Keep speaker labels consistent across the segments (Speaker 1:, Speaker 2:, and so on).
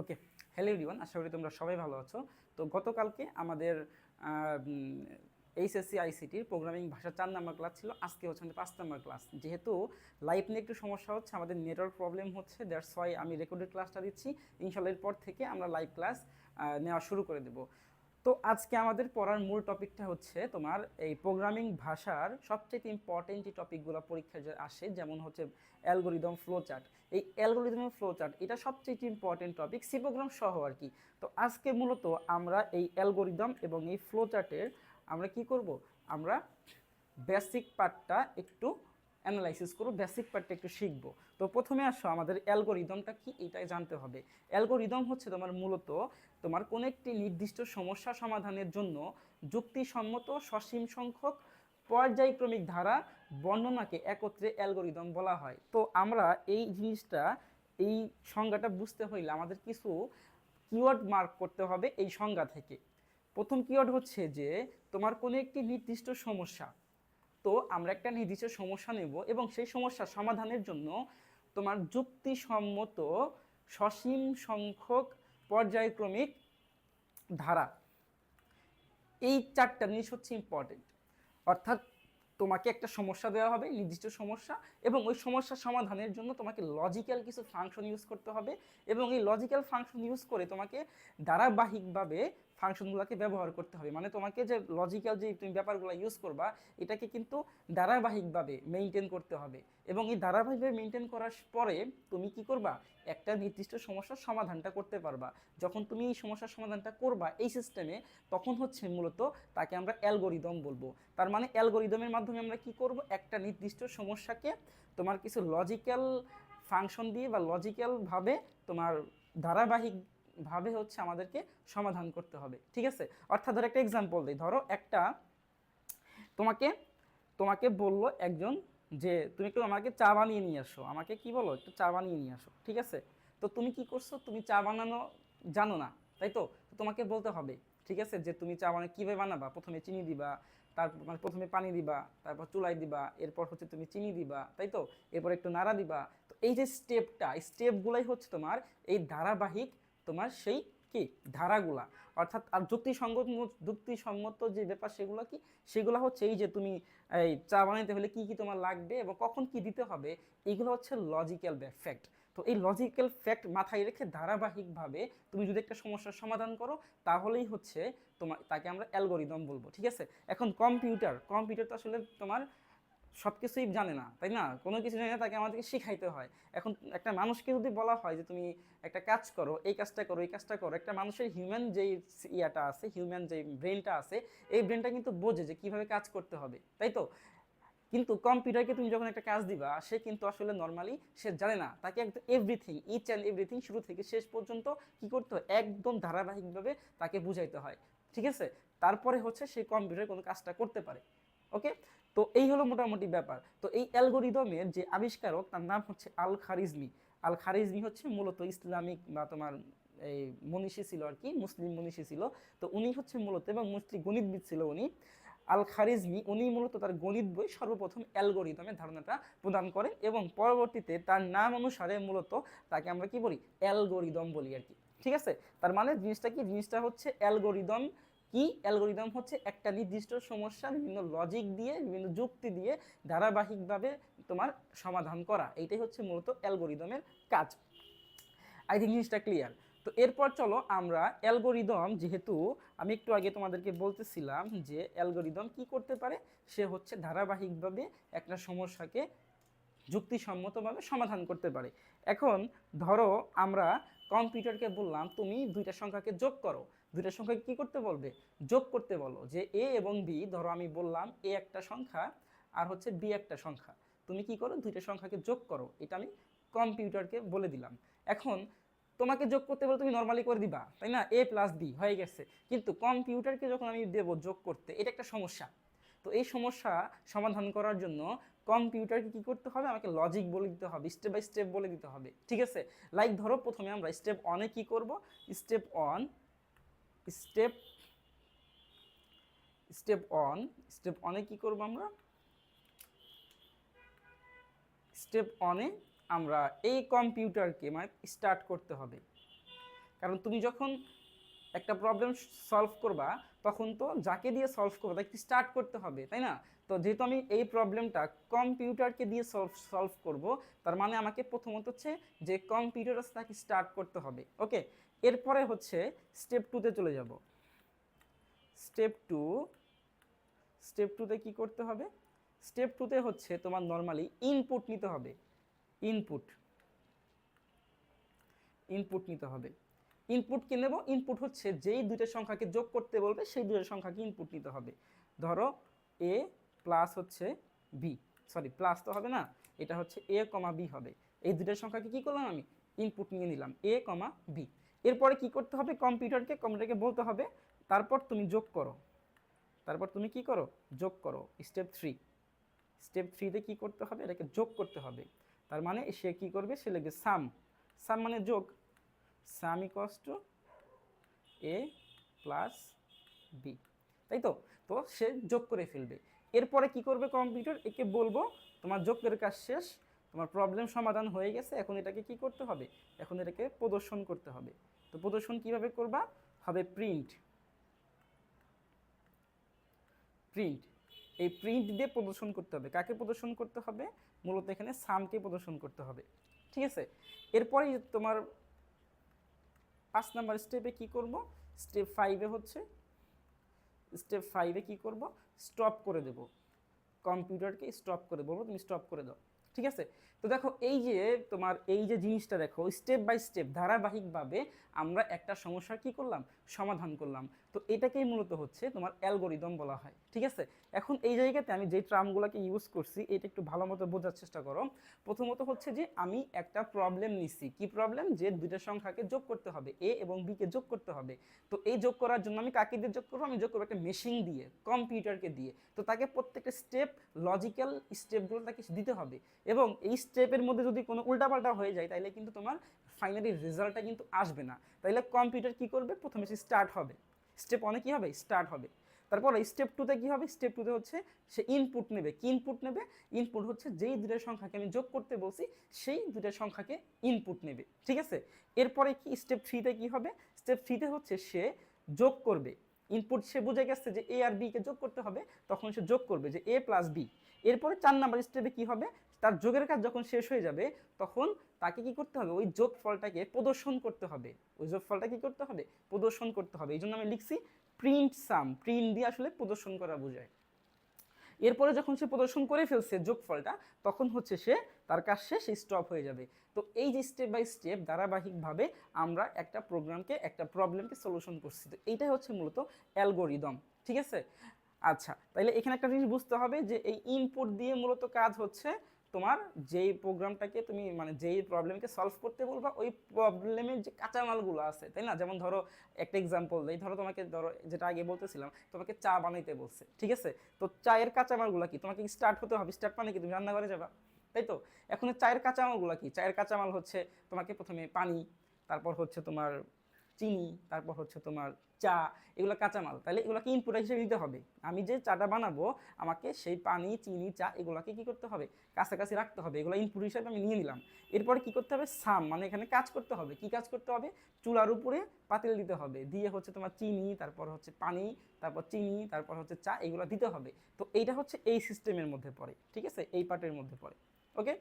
Speaker 1: Okay hello everyone আশা করি তোমরা সবাই ভালো আছো। তো গতকালকে আমাদের এইচএসসি আইসিটির প্রোগ্রামিং ভাষা চার নাম্বার ক্লাস ছিল। আজকে হচ্ছে আমাদের পাঁচ নাম্বার ক্লাস যেহেতু লাইভ নিয়ে একটু সমস্যা হচ্ছে, আমাদের নেটওয়ার্ক প্রবলেম হচ্ছে দ্যাটস ওয়াই আমি রেকর্ডেড ক্লাসটা দিচ্ছি। ইনশাল্লাহ এরপর থেকে আমরা লাইভ ক্লাস নেওয়া শুরু করে দেবো। তো আজকে আমাদের পড়ার মূল টপিকটা হচ্ছে তোমার এই প্রোগ্রামিং ভাষার সবচেয়ে ইম্পর্টেন্ট যে টপিকগুলো পরীক্ষায় আসে, যেমন হচ্ছে অ্যালগোরিদম ফ্লো চার্ট এই অ্যালগোরিদম ফ্লো চার্ট এটা সবচেয়ে ইম্পর্টেন্ট টপিক সি প্রোগ্রাম সহ আর কি। তো আজকে মূলত আমরা এই অ্যালগোরিদম এবং এই ফ্লো চার্টের আমরা কি করব? আমরা বেসিক পার্টটা একটু অ্যানালাইসিস করব বেসিক পার্টটা একটু শিখব। তো প্রথমে আসো, আমাদের অ্যালগোরিদমটা কি, এটাই জানতে হবে। অ্যালগোরিদম হচ্ছে তোমার মূলত তোমার কোনো একটি নির্দিষ্ট সমস্যা সমাধানের জন্য যুক্তিসম্মত সসীম সংখ্যক পর্যায়ক্রমিক ধারা বর্ণনাকে একত্রে অ্যালগোরিদম বলা হয়। তো আমরা এই জিনিসটা, এই সংজ্ঞাটা বুঝতে হইলে আমাদের কিছু কিওয়ার্ড মার্ক করতে হবে এই সংজ্ঞা থেকে। প্রথম কিওয়ার্ড হচ্ছে যে তোমার কোনো একটি নির্দিষ্ট সমস্যা তো আমরা একটা নির্দিষ্ট সমস্যা নেব এবং সেই সমস্যা সমাধানের জন্য তোমার যুক্তিসম্মত সসীম সংখ্যক পর্যায়ক্রমিক ধারা। এই চারটা জিনিস হচ্ছে ইম্পর্টেন্ট অর্থাৎ তোমাকে একটা সমস্যা দেওয়া হবে, নির্দিষ্ট সমস্যা, এবং ওই সমস্যা সমাধানের জন্য তোমাকে লজিক্যাল কিছু ফাংশন ইউজ করতে হবে এবং এই লজিক্যাল ফাংশন ইউজ করে তোমাকে ধারাবাহিকভাবে ফাংশনগুলোকে ব্যবহার করতে হবে। মানে তোমাকে যে লজিক্যাল যে তুমি ব্যাপারগুলো ইউজ করবা, এটাকে কিন্তু ধারাবাহিকভাবে মেনটেন করতে হবে। এবং এই ধারাবাহিকভাবে মেনটেন করার পরে তুমি কি করবা? একটা নির্দিষ্ট সমস্যার সমাধানটা করতে পারবা। যখন তুমি এই সমস্যার সমাধানটা করবা এই সিস্টেমে তখন হচ্ছে মূলত তাকে আমরা অ্যালগোরিদম বলব। তার মানে অ্যালগোরিদমের মাধ্যমে আমরা কি করব? একটা নির্দিষ্ট সমস্যাকে তোমার কিছু লজিক্যাল ফাংশন দিয়ে বা লজিক্যালভাবে তোমার ধারাবাহিক ভাবে হচ্ছে আমাদেরকে সমাধান করতে হবে, ঠিক আছে? অর্থাৎ ধরো একটা এক্সাম্পল দিই। ধরো একটা তোমাকে তোমাকে বলল একজন যে, তুমি একটু আমাকে চা বানিয়ে নিয়ে আসো। আমাকে কি বলো? একটু চা বানিয়ে নিয়ে আসো, ঠিক আছে? তো তুমি কি করছ? তুমি চা বানানো জানো না, তাই তো? তোমাকে বলতে হবে, ঠিক আছে? যে, তুমি চা বানিয়ে কীভাবে বানাবা? প্রথমে চিনি দিবা তারপর মানে প্রথমে পানি দিবা, তারপর চুলাই দিবা, এরপর হচ্ছে তুমি চিনি দিবা, তাই তো? এরপর একটু নাড়া দিবা। তো এই যে স্টেপটা এই স্টেপগুলাই হচ্ছে তোমার এই ধারাবাহিক তোমার সেই কি? ধারাগুলা। অর্থাৎ, আর যুক্তিসঙ্গত যুক্তিসম্মত যে ব্যাপার সেগুলো কি? সেগুলো হচ্ছে এই যে তুমি, এই চা বানাইতে হলে কি কি তোমার লাগবে এবং কখন কি দিতে হবে এইগুলো হচ্ছে লজিক্যাল ফ্যাক্ট তো এই লজিক্যাল ফ্যাক্ট মাথায় রেখে ধারাবাহিকভাবে তুমি যদি একটা সমস্যার সমাধান করো, তাহলেই হচ্ছে তোমার, তাকে আমরা অ্যালগোরিদম বলব, ঠিক আছে? এখন কম্পিউটার কম্পিউটার তো আসলে তোমার সব কিছুই জানে না, তাই না? কোনো কিছু জানে না, তাকে আমাদেরকে শিখাইতে হয়। এখন একটা মানুষকে যদি বলা হয় যে তুমি একটা কাজ করো, এই কাজটা করো, এই কাজটা করো, একটা মানুষের হিউম্যান যেই ইয়াটা আছে হিউম্যান যে ব্রেনটা আছে, এই ব্রেনটা কিন্তু বোঝে যে কীভাবে কাজ করতে হবে, তাই তো? কিন্তু কম্পিউটারকে তুমি যখন একটা কাজ দিবা, সে কিন্তু আসলে নর্মালি সে জানে না। তাকে একদম এভরিথিং ইচ অ্যান্ড এভরিথিং শুরু থেকে শেষ পর্যন্ত কি করতে হয়? একদম ধারাবাহিকভাবে তাকে বুঝাইতে হয়। ঠিক আছে? তারপরে হচ্ছে সেই কম্পিউটার কোনো কাজটা করতে পারে। ওকে তো এই হলো মোটামুটি ব্যাপার। তো এই অ্যালগোরিদমের যে আবিষ্কারক, তার নাম হচ্ছে আল খারিজমি আল খারিজমি হচ্ছে মূলত ইসলামিক বা তোমার এই মনীষী ছিল আর কি, মুসলিম মনীষী ছিল। তো উনি হচ্ছে মূলত এবং মুসলিম গণিতবিদ ছিল উনি। আল খারিজমি উনি মূলত তার গণিত বই সর্বপ্রথম অ্যালগোরিদমের ধারণাটা প্রদান করেন এবং পরবর্তীতে তার নাম অনুসারে মূলত তাকে আমরা কি বলি? অ্যালগোরিদম বলি আর কি। ঠিক আছে? তার মানে জিনিসটা কি? জিনিসটা হচ্ছে অ্যালগোরিদম কি অ্যালগোরিদম হচ্ছে একটা নির্দিষ্ট সমস্যা, বিভিন্ন লজিক দিয়ে, বিভিন্ন যুক্তি দিয়ে ধারাবাহিকভাবে তোমার সমাধান করা। এইটাই হচ্ছে মূলত অ্যালগোরিদমের কাজ। আই থিঙ্ক জিনিসটা ক্লিয়ার তো এরপর চলো আমরা অ্যালগোরিদম যেহেতু আমি একটু আগে তোমাদেরকে বলতেছিলাম যে অ্যালগোরিদম কি করতে পারে, সে হচ্ছে ধারাবাহিকভাবে একটা সমস্যাকে যুক্তিসম্মতভাবে সমাধান করতে পারে। এখন ধরো আমরা কম্পিউটারকে বললাম, তুমি দুইটা সংখ্যাকে যোগ করো। দুইটা সংখ্যাকে কী করতে বলবে? যোগ করতে বলো যে এ এবং বি ধরো আমি বললাম এ একটা সংখ্যা আর হচ্ছে বি একটা সংখ্যা। তুমি কি করো? দুইটা সংখ্যাকে যোগ করো। এটা আমি কম্পিউটারকে বলে দিলাম। এখন তোমাকে যোগ করতে বলে তুমি নর্মালি করে দিবা, তাই না? এ প্লাস বি হয়ে গেছে। কিন্তু কম্পিউটারকে যখন আমি দেবো যোগ করতে, এটা একটা সমস্যা। তো এই সমস্যা সমাধান করার জন্য কম্পিউটারকে কী করতে হবে? আমাকে লজিক বলে দিতে হবে স্টেপ বাই স্টেপ বলে দিতে হবে, ঠিক আছে? লাইক ধরো প্রথমে আমরা স্টেপ ওয়ানে কী করব? Step one step step one step ওয়ানে কী করব আমরা? স্টেপ ওয়ানে আমরা এই কম্পিউটারকে মানে স্টার্ট করতে হবে। কারণ তুমি যখন একটা প্রবলেম সলভ করবা, তখন তো যাকে দিয়ে সলভ করবে, তাকে স্টার্ট করতে হবে, তাই না? তো যেহেতু আমি এই প্রবলেমটা কম্পিউটারকে দিয়ে সলভ সলভ করব, তার মানে আমাকে প্রথমত হচ্ছে যে কম্পিউটার তাকে স্টার্ট করতে হবে। ওকে এরপরে হচ্ছে স্টেপ টুতে চলে যাব। স্টেপ টু স্টেপ টুতে কি করতে হবে? স্টেপ টুতে হচ্ছে তোমার নর্মালি ইনপুট নিতে হবে। ইনপুট ইনপুট নিতে হবে। ইনপুট কি নেব? ইনপুট হচ্ছে যেই দুইটা সংখ্যাকে যোগ করতে বলবে, সেই দুইটা সংখ্যাকে ইনপুট নিতে হবে। ধরো এ প্লাস হচ্ছে বি সরি প্লাস তো হবে না, এটা হচ্ছে এ কমা বি হবে। এই দুইটা সংখ্যাকে কি করলাম আমি? ইনপুট নিয়ে নিলাম এ কমা বি এরপরে কি করতে হবে? কম্পিউটারকে কম্পিউটারকে বলতে হবে, তারপর তুমি যোগ করো। তারপর তুমি কি করো? যোগ করো স্টেপ থ্রি স্টেপ থ্রিতে কি করতে হবে? এটাকে যোগ করতে হবে। তার মানে সে কি করবে? সে লিখবে সাম সাম মানে যোগ। Sum equals to A plus B তাই তো? তো সে যোগ করে ফেলবে। এরপরে কি করবে কম্পিউটার একে বলব, তোমার যোগের কাজ শেষ, তোমার প্রবলেম সমাধান হয়ে গেছে, এখন এটাকে কি করতে হবে? এখন এটাকে প্রদর্শন করতে হবে। তো প্রদর্শন কীভাবে করবা? হবে প্রিন্ট প্রিন্ট এই প্রিন্ট দিয়ে প্রদর্শন করতে হবে। কাকে প্রদর্শন করতে হবে? মূলত এখানে সামকে প্রদর্শন করতে হবে। ঠিক আছে? এরপরে তোমার পাঁচ নাম্বার স্টেপে কি করব? স্টেপ ফাইভে হচ্ছে স্টেপ ফাইভে কী করব? স্টপ করে দেব। কম্পিউটারকে স্টপ করে বলব তুমি স্টপ করে দাও। ঠিক আছে? তো দেখো, এই যে তোমার, এই যে জিনিসটা দেখো স্টেপ বাই স্টেপ ধারাবাহিকভাবে আমরা একটা সমস্যার কী করলাম? সমাধান করলাম। তো এটাকেই মূলত হচ্ছে তোমার অ্যালগোরিদম বলা হয়। ঠিক আছে? এখন এই জায়গাতে আমি যে ট্রামগুলোকে ইউজ করছি, এটা একটু ভালো মতো বোঝার চেষ্টা করো। প্রথমত হচ্ছে যে, আমি একটা প্রবলেম নিচ্ছি কি প্রবলেম যে দুইটা সংখ্যাকে যোগ করতে হবে এ এবং বি কে যোগ করতে হবে। তো এই যোগ করার জন্য আমি কাকে দিয়ে যোগ করব? আমি যোগ করব একটা মেশিন দিয়ে কম্পিউটারকে দিয়ে। তো তাকে প্রত্যেকটা স্টেপ লজিক্যাল স্টেপগুলো তাকে দিতে হবে। এবং এই স্টেপের মধ্যে যদি কোনো উল্টাপাল্টা হয়ে যায় তাহলে কিন্তু তোমার ফাইনালি রেজাল্টটা কিন্তু আসবে না। তাইলে কম্পিউটার কি করবে? প্রথমে সে স্টার্ট হবে। স্টেপ অনেক কী হবে? স্টার্ট হবে। তারপর স্টেপ টুতে কী হবে? স্টেপ টুতে হচ্ছে সে ইনপুট নেবে। কি ইনপুট নেবে? ইনপুট হচ্ছে যেই দুটো সংখ্যাকে আমি যোগ করতে বলছি, সেই দুটো সংখ্যাকে ইনপুট নেবে। ঠিক আছে? এরপরে কি স্টেপ থ্রিতে কি হবে? স্টেপ থ্রিতে হচ্ছে সে যোগ করবে। ইনপুট সে বুঝে গেছে যে এ আর বিকে যোগ করতে হবে, তখন সে যোগ করবে যে এ প্লাস বি এরপরে চার নাম্বার স্টেপে কি হবে? তার যোগের কাজ যখন শেষ হয়ে যাবে, তখন তাকে কি করতে হবে? ওই যোগ ফলটাকে প্রদর্শন করতে হবে। ওই যোগ ফলটা কি করতে হবে? প্রদর্শন করতে হবে। এই জন্য আমি লিখছি প্রিন্ট সাম প্রিন্ট দিয়ে আসলে প্রদর্শন করা বোঝায়। এরপরে যখন সে প্রদর্শন করে ফেলছে যোগফলটা, তখন হচ্ছে সে, তার কাজ শেষ স্টপ হয়ে যাবে। তো এই যে স্টেপ বাই স্টেপ ধারাবাহিকভাবে আমরা একটা প্রোগ্রামকে একটা প্রবলেমকে সলিউশন করছি। তো এইটাই হচ্ছে মূলত অ্যালগোরিদম ঠিক আছে? আচ্ছা তাহলে এখানে একটা জিনিস বুঝতে হবে যে এই ইনপুট দিয়ে মূলত কাজ হচ্ছে তোমার যেই প্রোগ্রামটাকে তুমি মানে যেই প্রবলেমকে সলভ করতে বলবা, ওই প্রবলেমের যে কাঁচামালগুলো আছে, তাই না? যেমন ধরো একটা এক্সাম্পল দেই, ধরো তোমাকে ধরো যেটা আগে বলতেছিলাম, তোমাকে চা বানাইতে বলছে, ঠিক আছে? তো চায়ের কাঁচামালগুলো কি? তোমাকে স্টার্ট হতে হবে? স্টার্ট মানে কি? তুমি রান্নাঘরে যাবা, তাই তো? এখন চায়ের কাঁচামালগুলো কি? চায়ের কাঁচামাল হচ্ছে তোমাকে প্রথমে পানি, তারপর হচ্ছে তোমার চিনি, তারপর হচ্ছে তোমার চা, এগুলো কাঁচামাল, তাহলে এগুলোকে ইনপুট হিসেবে দিতে হবে। আমি যে চাটা বানাবো, আমাকে সেই পানি, চিনি, চা, এগুলোকে কি করতে হবে? কাছাকাছি রাখতে হবে, এগুলো ইনপুট হিসেবে আমি নিয়ে নিলাম। এরপরে কি করতে হবে? সাম মানে এখানে কাজ করতে হবে। কি কাজ করতে হবে? চুলার উপরে পাতিল দিতে হবে। দিয়ে হচ্ছে তোমার চিনি, তারপর হচ্ছে পানি, তারপর চিনি, তারপর হচ্ছে চা, এগুলো দিতে হবে। তো এইটা হচ্ছে এই সিস্টেমের মধ্যে পড়ে, ঠিক আছে? এই পার্টের মধ্যে পড়ে ওকে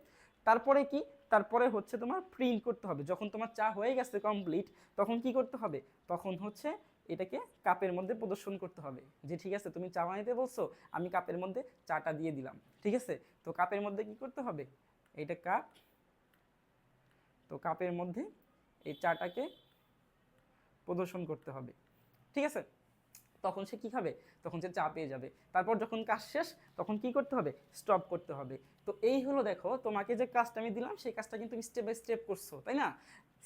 Speaker 1: তারপরে কি? তারপরে হচ্ছে তোমার প্রিন্ট করতে হবে। যখন তোমার চা হয়ে গেছে কমপ্লিট তখন কি করতে হবে? তখন হচ্ছে এটাকে কাপের মধ্যে প্রদর্শন করতে হবে। যে ঠিক আছে, তুমি চা বানাইতে বলছো, আমি কাপের মধ্যে চাটা দিয়ে দিলাম। ঠিক আছে? তো কাপের মধ্যে কি করতে হবে? এটা কাপ। তো কাপের মধ্যে এই চাটাকে প্রদর্শন করতে হবে। ঠিক আছে? তখন সে কি খাবে? তখন সে চা পেয়ে যাবে। তারপর যখন কাজ শেষ, তখন কি করতে হবে? স্টপ করতে হবে। তো এই হলো দেখো, তোমাকে যে কাজটা আমি দিলাম, সেই কাজটা কিন্তু স্টেপ বাই স্টেপ করছ, তাই না?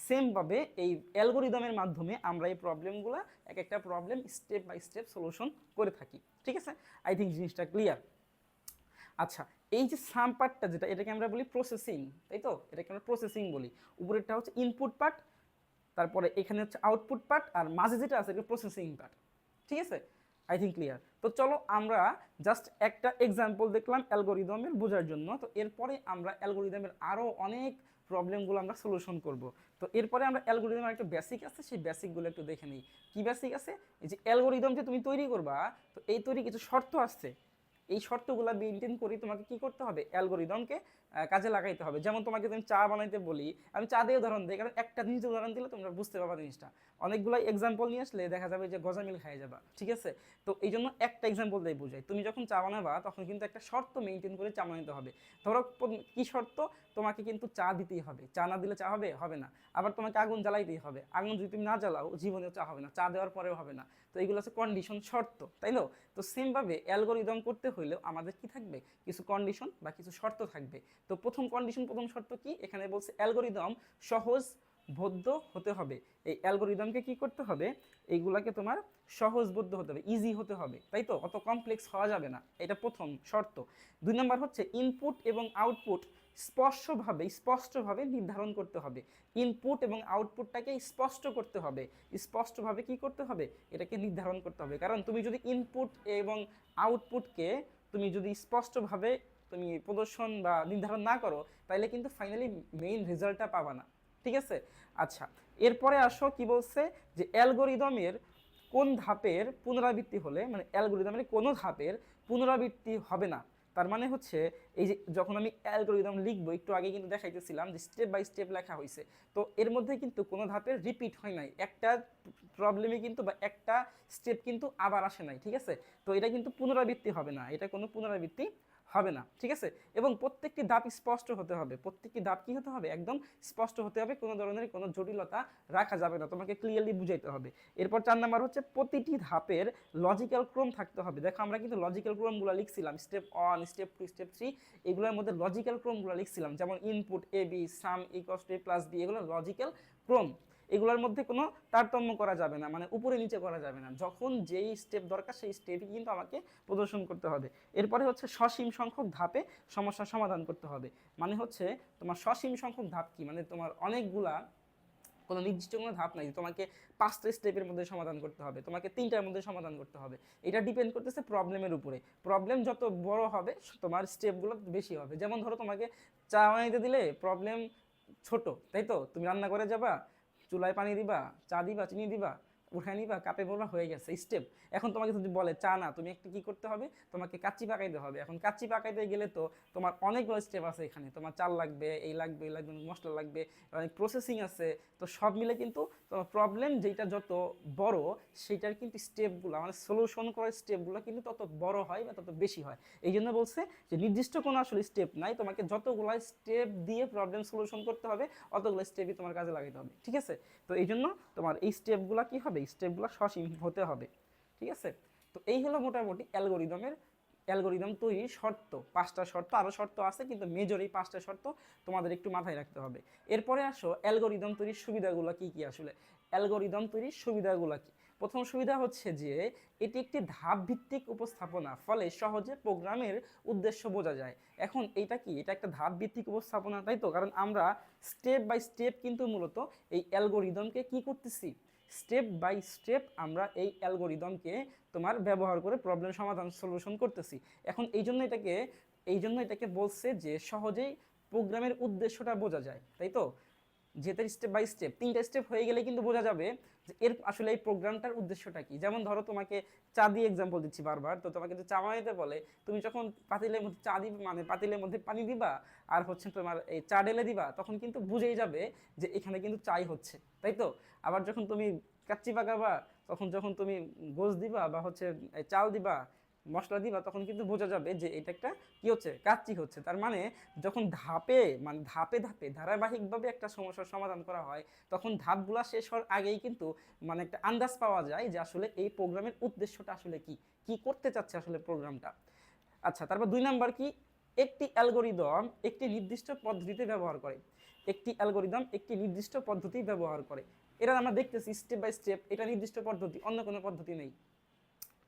Speaker 1: সেমভাবে এই অ্যালগোরিদমের মাধ্যমে আমরা এই প্রবলেমগুলো এক একটা problem step by step solution করে থাকি। ঠিক আছে? আই থিঙ্ক জিনিসটা ক্লিয়ার। আচ্ছা এই যে সাম পার্টটা যেটা, এটাকে আমরা বলি প্রসেসিং, তাই তো? এটাকে আমরা প্রসেসিং বলি। উপরেরটা হচ্ছে ইনপুট পার্ট, তারপরে এখানে হচ্ছে আউটপুট পার্ট, আর মাঝে যেটা আছে এটা প্রসেসিং পার্ট। ঠিক আছে? I think clear. তো চলো আমরা জাস্ট একটা এক্সাম্পল দেখলাম অ্যালগোরিদমের বোঝার জন্য। তো এরপরে আমরা অ্যালগোরিদমের আরও অনেক প্রবলেমগুলো আমরা সলিউশন করব। তো এরপরে আমরা অ্যালগোরিদম একটা বেসিক আছে, সেই বেসিকগুলো একটু দেখে নিই। কি বেসিক আছে? এই যে অ্যালগোরিদম যে তুমি তৈরি করবা, তো এই তৈরি কিছু শর্ত আছে। এই শর্তগুলো মেনটেন করে তোমাকে কি করতে হবে? অ্যালগোরিদমকে কাজে লাগাইতে হবে। যেমন তোমাকে তুমি চা বানাইতে বলি, আমি চা দিয়ে উদাহরণ দিই, কারণ একটা জিনিস উদাহরণ দিলে তোমরা বুঝতে পারবা জিনিসটা। অনেকগুলো এক্সাম্পল নিয়ে আসলে দেখা যাবে যে গজামিল খাই যাবা, ঠিক আছে? তো এই জন্য একটা এক্সাম্পল দিয়ে বোঝাই। তুমি যখন চা বানাবা, তখন কিন্তু একটা শর্ত মেনটেন করে চা বানাইতে হবে। ধরো কি শর্ত? তোমাকে কিন্তু চা দিতেই হবে। চা না দিলে চা হবে? হবে না। আবার তোমাকে আগুন জ্বালাইতেই হবে। আগুন যদি তুমি না জ্বালাও, জীবনেও চা হবে না। চা দেওয়ার পরেও হবে না। তো এইগুলো হচ্ছে কন্ডিশন শর্ত, তাই না তো সেমভাবে অ্যালগোরিদম করতে হইলেও আমাদের কি থাকবে? কিছু কন্ডিশন বা কিছু শর্ত থাকবে। তো প্রথম কন্ডিশন প্রথম শর্ত কি? এখানে বলছে অ্যালগোরিদম সহজ বোধ্য হতে হবে। এই অ্যালগোরিদমকে কি করতে হবে? এইগুলাকে তোমার সহজবোধ্য হতে হবে ইজি হতে হবে, তাই তো? অত কমপ্লেক্স হওয়া যাবে না। এটা প্রথম শর্ত। দুই নম্বর হচ্ছে ইনপুট এবং আউটপুট স্পষ্টভাবে স্পষ্টভাবে নির্ধারণ করতে হবে। ইনপুট এবং আউটপুটটাকে স্পষ্ট করতে হবে। স্পষ্টভাবে কি করতে হবে? এটাকে নির্ধারণ করতে হবে। কারণ তুমি যদি ইনপুট এবং আউটপুটকে তুমি যদি স্পষ্টভাবে তুমি প্রদর্শন বা নির্ধারণ না করো তাহলে কিন্তু ফাইনালি মেইন রেজাল্টটা পাবা না। ঠিক আছে? আচ্ছা এরপরে আসো কি বলছে? যে অ্যালগোরিদমের কোন ধাপের পুনরাবৃত্তি হলে মানে অ্যালগোরিদমের কোনো ধাপের পুনরাবৃত্তি হবে না। তার মানে হচ্ছে এই যে যখন আমি অ্যালগোরিদম লিখব, একটু আগে কিন্তু দেখাইতেছিলাম যে স্টেপ বাই স্টেপ লেখা হয়েছে তো এর মধ্যে কিন্তু কোনো ধাপের রিপিট হয় নাই। একটা প্রবলেমে কিন্তু বা একটা স্টেপ কিন্তু আবার আসে নাই, ঠিক আছে? তো এটা কিন্তু পুনরাবৃত্তি হবে না। এটা কোনো পুনরাবৃত্তি হবে না, ঠিক আছে? এবং প্রত্যেকটি ধাপ স্পষ্ট হতে হবে। প্রত্যেকটি ধাপ কি হতে হবে? একদম স্পষ্ট হতে হবে, কোনো ধরনের কোনো জটিলতা রাখা যাবে না, তোমাকে ক্লিয়ারলি বুঝাইতে হবে। এরপর চার নাম্বার হচ্ছে প্রতিটি ধাপের লজিক্যাল ক্রম থাকতে হবে। দেখো, আমরা কিন্তু লজিক্যাল ক্রমগুলো লিখছিলাম step one step two step three এগুলোর মধ্যে লজিক্যাল ক্রমগুলো লিখছিলাম, যেমন input A B sum equals to plus B এগুলো লজিক্যাল ক্রম। এগুলোর মধ্যে কোনো তারতম্য করা যাবে না মানে উপরে নিচে করা যাবে না। যখন যেই স্টেপ দরকার, সেই স্টেপই কিন্তু আমাকে প্রদর্শন করতে হবে। এরপরে হচ্ছে সসীম সংখ্যক ধাপে সমস্যার সমাধান করতে হবে। মানে হচ্ছে তোমার সসীম সংখ্যক ধাপ কি? মানে তোমার অনেকগুলা, কোনো নির্দিষ্ট কোনো ধাপ নাই তোমাকে পাঁচটা স্টেপের মধ্যে সমাধান করতে হবে, তোমাকে তিনটার মধ্যে সমাধান করতে হবে। এটা ডিপেন্ড করতেছে প্রবলেমের উপরে। প্রবলেম যত বড় হবে, তোমার স্টেপগুলো বেশি হবে। যেমন ধরো তোমাকে চা বানাইতে দিলে প্রবলেম ছোট, তাই তো? তুমি রান্না করে যাবা চুলায় পানি দিবা চা দিবা চিনি দিবা উঠায় নিবা কাপে বলবা হয়ে গেছে স্টেপ এখন তোমাকে যদি বলে, চা না, তুমি একটা কি করতে হবে? তোমাকে কাচ্চি পাকাইতে হবে। এখন কাচ্চি পাকাইতে গেলে তো তোমার অনেকগুলো স্টেপ আছে এখানে। তোমার চাল লাগবে, এই লাগবে এই লাগবে, মশলা লাগবে, অনেক প্রসেসিং আছে। তো সব মিলে কিন্তু তোমার প্রবলেম যেটা যত বড় সেটার কিন্তু স্টেপগুলো মানে সলিউশন করার স্টেপগুলো কিন্তু তত বড় হয় বা তত বেশি হয়। এই জন্য বলছে যে নির্দিষ্ট কোনো আসলে স্টেপ নাই। তোমাকে যতগুলো স্টেপ দিয়ে প্রবলেম সলিউশন করতে হবে, অতগুলো স্টেপই তোমার কাজে লাগাতে হবে। ঠিক আছে? তো এই জন্য তোমার এই স্টেপগুলো কি হবে? স্টেপগুলো সসীম হতে হবে, ঠিক আছে? তো এই হলো মোটামুটি অ্যালগোরিদমের অ্যালগোরিদম তৈরির শর্ত। পাঁচটা শর্ত আরও শর্ত আছে, কিন্তু মেজর এই পাঁচটা শর্ত তোমাদের একটু মাথায় রাখতে হবে। এরপরে আসো অ্যালগোরিদম তৈরির সুবিধাগুলো কি কি আসলে? অ্যালগোরিদম তৈরির সুবিধাগুলো কি? প্রথম সুবিধা হচ্ছে যে, এটি একটি ধাপ ভিত্তিক উপস্থাপনা, ফলে সহজে প্রোগ্রামের উদ্দেশ্য বোঝা যায়। এখন এটা কি? এটা একটা ধাপ ভিত্তিক উপস্থাপনা, তাই তো? কারণ আমরা স্টেপ বাই স্টেপ কিন্তু মূলত এই অ্যালগোরিদমকে কি করতেছি? স্টেপ বাই স্টেপ আমরা এই অ্যালগোরিদমকে তোমার ব্যবহার করে প্রবলেম সমাধান সলিউশন করতেছি। এখন এই জন্য এটাকে, এই জন্য এটাকে বলছে যে সহজেই প্রোগ্রামের উদ্দেশ্যটা বোঝা যায়, তাই তো? যেতে স্টেপ বাই স্টেপ তিনটা স্টেপ হয়ে গেলে কিন্তু বোঝা যাবে যে এর আসলে এই প্রোগ্রামটার উদ্দেশ্যটা কি। যেমন ধরো তোমাকে চা দিয়ে এক্সাম্পল দিচ্ছি বারবার, তো তোমাকে যদি চা বানাইতে বলে, তুমি যখন পাতিলের মধ্যে চা দিবে মানে পাতিলের মধ্যে পানি দিবা আর হচ্ছে তোমার এই চা ঢেলে দিবা, তখন কিন্তু বুঝেই যাবে যে এখানে কিন্তু চাই হচ্ছে, তাই তো? আবার যখন তুমি কাচ্চি পাকাবা, তখন যখন তুমি গোস দিবা বা হচ্ছে চাল দিবা মশলা দিবা তখন কিন্তু বোঝা যাবে যে এটা একটা কি হচ্ছে? কাচ্চি হচ্ছে। তার মানে যখন ধাপে মানে ধাপে ধাপে ধারাবাহিকভাবে একটা সমস্যার সমাধান করা হয়, তখন ধাপগুলা শেষ হওয়ার আগেই কিন্তু মানে একটা আন্দাজ পাওয়া যায় যে আসলে এই প্রোগ্রামের উদ্দেশ্যটা আসলে কি? কি করতে চাচ্ছে আসলে প্রোগ্রামটা? আচ্ছা তারপর দুই নাম্বার কি? একটি অ্যালগোরিদম একটি নির্দিষ্ট পদ্ধতিতে ব্যবহার করে। একটি অ্যালগোরিদম একটি নির্দিষ্ট পদ্ধতি ব্যবহার করে। এটা আমরা দেখতেছি স্টেপ বাই স্টেপ এটা নির্দিষ্ট পদ্ধতি, অন্য কোনো পদ্ধতি নেই।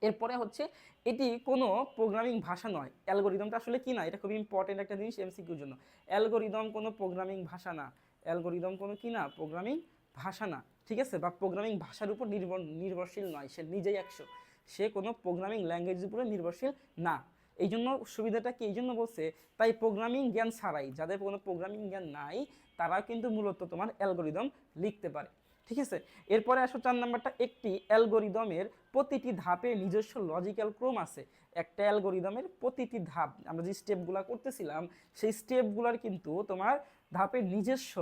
Speaker 1: এরপরে হচ্ছে এটি কোনো প্রোগ্রামিং ভাষা নয়। অ্যালগোরিদমটা আসলে কি না? এটা খুবই ইম্পর্টেন্ট একটা জিনিস এমসিকিউর জন্য। অ্যালগোরিদম কোনো প্রোগ্রামিং ভাষা না। অ্যালগোরিদম কোনো কি না? প্রোগ্রামিং ভাষা না। ঠিক আছে? বা প্রোগ্রামিং ভাষার উপর নির্ভর, নির্ভরশীল নয়। সে নিজেই একশো। সে কোনো প্রোগ্রামিং ল্যাঙ্গুয়েজের উপরে নির্ভরশীল না। এই জন্য সুবিধাটা কি? এই জন্য বলছে, তাই প্রোগ্রামিং জ্ঞান ছাড়াই, যাদের কোনো প্রোগ্রামিং জ্ঞান নাই, তারাও কিন্তু মূলত তোমার অ্যালগোরিদম লিখতে পারে। ঠিক আছে? এরপরে আসো চার নাম্বারটা, একটি অ্যালগোরিদমের প্রতিটি ধাপে নিজস্ব লজিক্যাল ক্রম আছে। একটা অ্যালগোরিদমের প্রতিটি ধাপ, আমরা যে স্টেপগুলো করতেছিলাম, সেই স্টেপগুলোর কিন্তু তোমার ধাপের নিজস্ব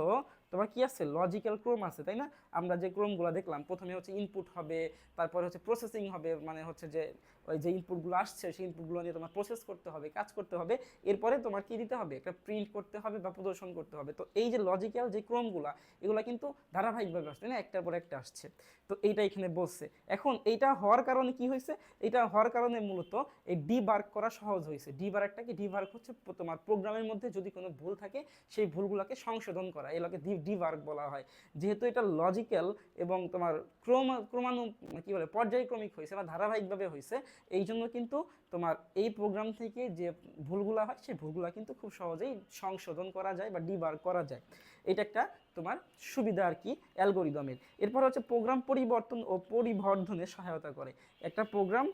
Speaker 1: তোমার কি আছে? লজিক্যাল ক্রম আছে, তাই না? আমরা যে ক্রমগুলো দেখলাম, প্রথমে হচ্ছে ইনপুট হবে, তারপরে হচ্ছে প্রসেসিং হবে মানে হচ্ছে যে ওই যে ইনপুটগুলো আসছে, সেই ইনপুটগুলো নিয়ে তোমার প্রসেস করতে হবে, কাজ করতে হবে, এরপরে তোমার কি দিতে হবে? একটা প্রিন্ট করতে হবে বা প্রদর্শন করতে হবে। তো এই যে লজিক্যাল যে ক্রমগুলো, এগুলো কিন্তু ধারাবাহিকভাবে আসছে না একটার পর একটা আসছে। তো এইটা এখানে বলছে। এখন এইটা হওয়ার কারণে কি হয়েছে? এটা হওয়ার কারণে মূলত এই ডিবার্ক করা সহজ হয়েছে। ডিবার্কটা কি? ডিবার্ক হচ্ছে তোমার প্রোগ্রামের মধ্যে যদি কোনো ভুল থাকে, সেই ভুলগুলোকে সংশোধন করা এগুলোকে ডিবার্ক বলা হয়। যেহেতু এটা লজিক্যাল এবং তোমার ক্রম, ক্রমানু, কি বলে, পর্যায়ক্রমিক হয়েছে বা ধারাবাহিকভাবে হয়েছে, এই জন্য কিন্তু তোমার এই প্রোগ্রাম থেকে যে ভুলগুলা হয়, সেই ভুলগুলা কিন্তু খুব সহজেই সংশোধন করা যায় বা ডিবার করা যায়। এটা একটা তোমার সুবিধা আর কি অ্যালগোরিদমের এরপর হচ্ছে প্রোগ্রাম পরিবর্তন ও পরিবর্ধনে সহায়তা করে। একটা প্রোগ্রাম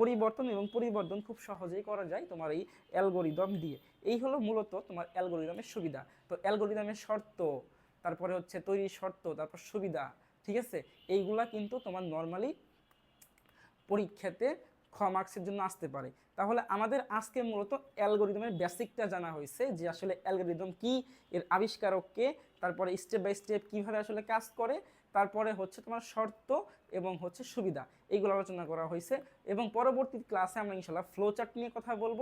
Speaker 1: পরিবর্তন এবং পরিবর্তন খুব সহজেই করা যায় তোমার এই অ্যালগোরিদম দিয়ে। এই হলো মূলত তোমার অ্যালগোরিদমের সুবিধা। তো অ্যালগোরিদমের শর্ত তারপরে হচ্ছে তৈরির শর্ত, তারপর সুবিধা, ঠিক আছে? এইগুলা কিন্তু তোমার নর্মালি পরীক্ষাতে খ মার্কসের জন্য আসতে পারে। তাহলে আমাদের আজকে মূলত অ্যালগোরিদমের বেসিকটা জানা হয়েছে যে আসলে অ্যালগোরিদম কি, এর আবিষ্কারককে, তারপরে স্টেপ বাই স্টেপ কীভাবে আসলে কাজ করে, তারপরে হচ্ছে তোমার শর্ত এবং হচ্ছে সুবিধা, এইগুলো আলোচনা করা হয়েছে। এবং পরবর্তী ক্লাসে আমরা ইনশাল্লাহ ফ্লো চার্ট নিয়ে কথা বলব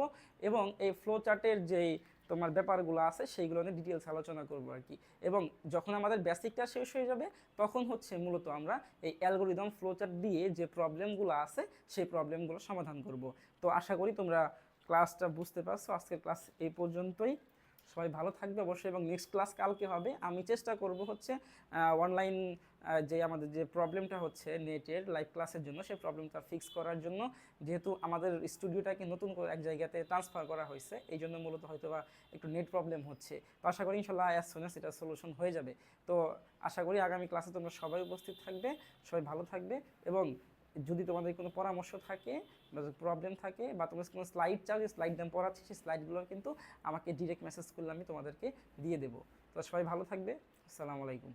Speaker 1: এবং এই ফ্লো চার্টের যেই তোমার ব্যাপারগুলো আছে, সেইগুলো নিয়ে ডিটেলস আলোচনা করব আর কি। এবং যখন আমাদের বেসিকটা শেষ হয়ে যাবে, তখন হচ্ছে মূলত আমরা এই অ্যালগোরিদম ফ্লোচার দিয়ে যে প্রবলেমগুলো আছে, সেই প্রবলেমগুলো সমাধান করব। তো আশা করি তোমরা ক্লাসটা বুঝতে পারছ। আজকের ক্লাস এই পর্যন্তই। সবাই ভালো থাকবে অবশ্যই এবং নেক্সট ক্লাস কালকে হবে। আমি চেষ্টা করব হচ্ছে অনলাইন যে আমাদের যে প্রবলেমটা হচ্ছে নেটের লাইভ ক্লাসের জন্য, সেই প্রবলেমটা ফিক্স করার জন্য। যেহেতু আমাদের স্টুডিওটাকে নতুন করে এক জায়গাতে ট্রান্সফার করা হয়েছে, এই জন্য মূলত হয়তো বা একটু নেট প্রবলেম হচ্ছে। তো আশা করি ইনশাল্লাহ অ্যাজ সুন সেটা সলিউশন হয়ে যাবে। তো আশা করি আগামী ক্লাসে তোমরা সবাই উপস্থিত থাকবে, সবাই ভালো থাকবে এবং যদি তোমাদের কোনো পরামর্শ থাকে বা প্রবলেম থাকে বা তোমাদের কোনো স্লাইড চাও, যে স্লাইড আমি পড়াচ্ছি, সেই স্লাইডগুলো কিন্তু আমাকে ডিরেক্ট মেসেজ করলে আমি তোমাদেরকে দিয়ে দেবো। তো সবাই ভালো থাকবে। আসসালামু আলাইকুম।